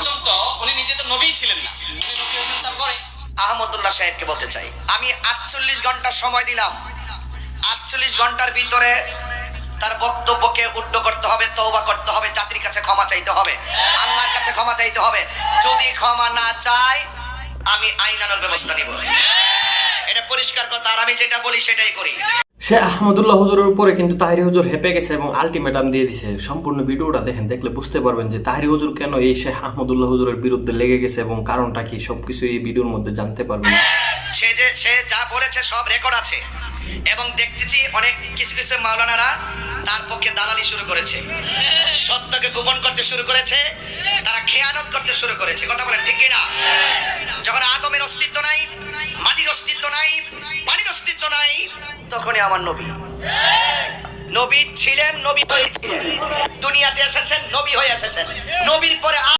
পর্যন্ত উনি নিজে তো নবী ছিলেন না। আহমদুল্লাহ সাহেবকে বলতে চাই। আমি আটচল্লিশ ঘণ্টা সময় দিলাম। আটচল্লিশ ঘণ্টার ভিতরে তার বক্তব্যকে উড্ড করতে হবে, তওবা করতে হবে, জাতির কাছে ক্ষমা চাইতে হবে, আল্লাহর কাছে ক্ষমা চাইতে হবে। যদি ক্ষমা না চায় আমি আইনানোর ব্যবস্থা নিব। এটা পরিষ্কার কথা, আর আমি যেটা বলি সেটাই করি। সে আহমদুল্লাহ হুজুরের উপরে কিন্তু তাহিরি হুজুর হেপে গেছে এবং আলটিমেটাম দিয়ে দিছে। সম্পূর্ণ ভিডিওটা দেখেন, দেখলে বুঝতে পারবেন যে তাহিরি হুজুর কেন এই শেখ আহমদুল্লাহ হুজুরের বিরুদ্ধে লেগে গেছে এবং কারণটা কি, সবকিছু এই ভিডিওর মধ্যে জানতে পারবেন। সে যে, সে যা বলেছে সব রেকর্ড আছে। এবং দেখতেছি অনেক কিছু কিছু মাওলানারা তার পক্ষে দালালি শুরু করেছে। সত্যকে গোপন করতে শুরু করেছে, তারা খেয়ানত করতে শুরু করেছে। কথা বলেন ঠিক কিনা? যখন আদমের তখনই আমার নবী। নবী ছিলেন নবী হয়েছিলেন। দুনিয়াতে এসেছেন নবী হয়ে এসেছেন। নবীর পরে